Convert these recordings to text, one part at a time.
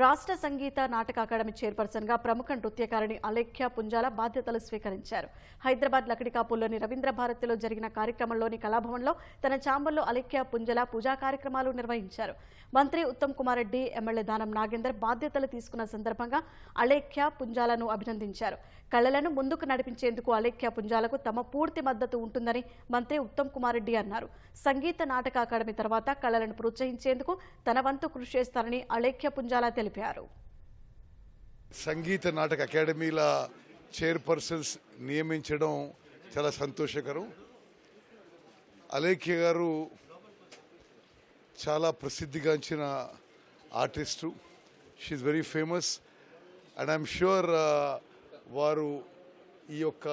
రాష్ట్ర సంగీత నాటక అకాడమీ చైర్పర్సన్గా ప్రముఖ నృత్యకారిణి అలేఖ్య పుంజాల బాధ్యతలు స్వీకరించారు. హైదరాబాద్ లకడికాపూల్లోని రవీంద్ర భారతిలో జరిగిన కార్యక్రమంలోని కళాభవన్లో తన ఛాంబర్లో అలేఖ్య పుంజల పూజా కార్యక్రమాలు నిర్వహించారు. మంత్రి ఉత్తమ్ కుమార్ రెడ్డి ఎమ్మెల్యే దానం నాగేందర్ బాధ్యతలు తీసుకున్న సందర్భంగా అలేఖ్య పుంజాలను అభినందించారు. కళలను ముందుకు నడిపించేందుకు అలేఖ్య పుంజాలకు తమ పూర్తి మద్దతు ఉంటుందని మంత్రి ఉత్తమ్ కుమార్ రెడ్డి అన్నారు. సంగీత నాటక అకాడమీ తర్వాత కళలను ప్రోత్సహించేందుకు తన వంతు కృషి చేస్తారని అలేఖ్య పుంజాల తెలిపారు. సంగీత నాటక అకాడమీల చైర్పర్సన్స్ నియమించడం చాలా సంతోషకరం. అలేఖ్య గారు చాలా ప్రసిద్ధిగాంచిన artist. She very famous and I'm sure వారు ఈ యొక్క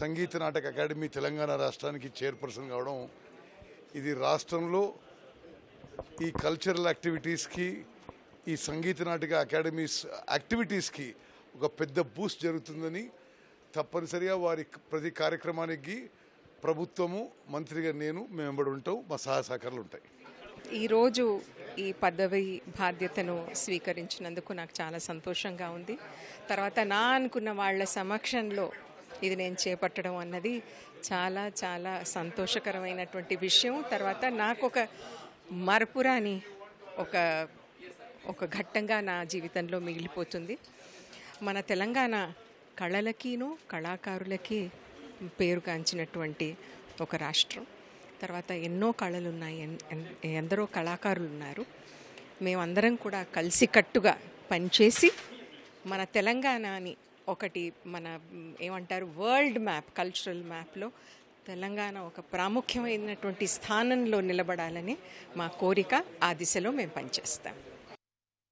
సంగీత నాటక అకాడమీ తెలంగాణ రాష్ట్రానికి చైర్పర్సన్ కావడం ఇది రాష్ట్రంలో ఈ కల్చరల్ యాక్టివిటీస్కి ఈ సంగీత నాటక అకాడమీస్ యాక్టివిటీస్కి ఒక పెద్ద బూస్ట్ జరుగుతుందని తప్పనిసరిగా వారి ప్రతి కార్యక్రమానికి ప్రభుత్వము మంత్రిగా నేను మేము ఉంటాం. మా సహాయ సహకారాలు ఉంటాయి. ఈరోజు ఈ పదవి బాధ్యతను స్వీకరించినందుకు నాకు చాలా సంతోషంగా ఉంది. తర్వాత నా అనుకున్న వాళ్ళ సమక్షంలో ఇది నేను చేపట్టడం అన్నది చాలా చాలా సంతోషకరమైనటువంటి విషయం. తర్వాత నాకు ఒక మరపురాని ఒక ఒక ఘట్టంగా నా జీవితంలో మిగిలిపోతుంది. మన తెలంగాణ కళలకిను కళాకారులకి పేరుగాంచినటువంటి ఒక రాష్ట్రం. తర్వాత ఎన్నో కళలు ఉన్నాయి ఎన్- ఎన్- ఎందరో కళాకారులు ఉన్నారు మేమందరం కూడా కలిసికట్టుగా పనిచేసి మన తెలంగాణని ఒకటి మన ఏమంటారు వరల్డ్ మ్యాప్ కల్చరల్ మ్యాప్లో తెలంగాణ ఒక ప్రాముఖ్యమైనటువంటి స్థానంలో నిలబడాలని మా కోరిక. ఆ దిశలో మేము పనిచేస్తాం.